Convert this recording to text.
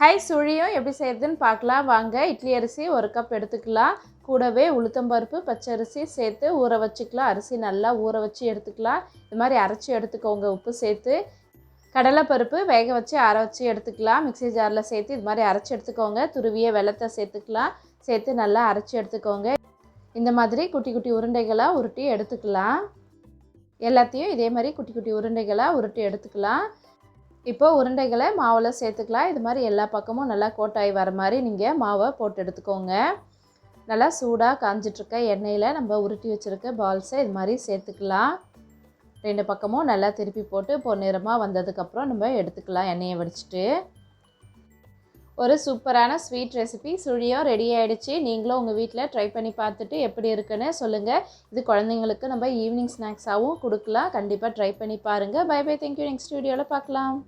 High சுழியும் எப்படி செய்கிறதுன்னு பார்க்கலாம். வாங்க இட்லி அரிசி ஒரு கப் எடுத்துக்கலாம். கூடவே உளுத்தம்பருப்பு பச்சரிசி சேர்த்து ஊற வச்சுக்கலாம். அரிசி நல்லா ஊற வச்சு எடுத்துக்கலாம். இது மாதிரி அரைச்சி எடுத்துக்கோங்க உப்பு சேர்த்து. கடலைப்பருப்பு வேக வச்சு அரை வச்சு எடுத்துக்கலாம். மிக்ஸி ஜாரில் சேர்த்து இது மாதிரி அரைச்சி எடுத்துக்கோங்க. துருவிய வெள்ளத்தை சேர்த்துக்கலாம். சேர்த்து நல்லா அரைச்சி எடுத்துக்கோங்க. இந்த மாதிரி குட்டி குட்டி உருண்டைகளாக உருட்டி எடுத்துக்கலாம். எல்லாத்தையும் இதே மாதிரி குட்டி குட்டி உருண்டைகளாக உருட்டி எடுத்துக்கலாம். இப்போ உருண்டைகளை மாவில் சேர்த்துக்கலாம். இது மாதிரி எல்லா பக்கமும் நல்லா கோட்டாய் வர மாதிரி நீங்கள் மாவை போட்டு எடுத்துக்கோங்க. நல்லா சூடாக காஞ்சிட்ருக்க எண்ணெயில் நம்ம உருட்டி வச்சுருக்க பால்ஸை இது மாதிரி சேர்த்துக்கலாம். ரெண்டு பக்கமும் நல்லா திருப்பி போட்டு பொன்னிறமாக வந்ததுக்கப்புறம் நம்ம எடுத்துக்கலாம் எண்ணெயை வடிச்சிட்டு. ஒரு சூப்பரான ஸ்வீட் ரெசிபி சுழியும் ரெடி ஆகிடுச்சு நீங்களும் உங்கள் வீட்டில் ட்ரை பண்ணி பார்த்துட்டு எப்படி இருக்குன்னு சொல்லுங்கள் இது குழந்தைங்களுக்கு நம்ம ஈவினிங் ஸ்நாக்ஸாகவும் கொடுக்கலாம். கண்டிப்பாக ட்ரை பண்ணி பாருங்கள் பை பை தேங்க்யூ நெக்ஸ்ட் வீடியோவில் பார்க்கலாம்.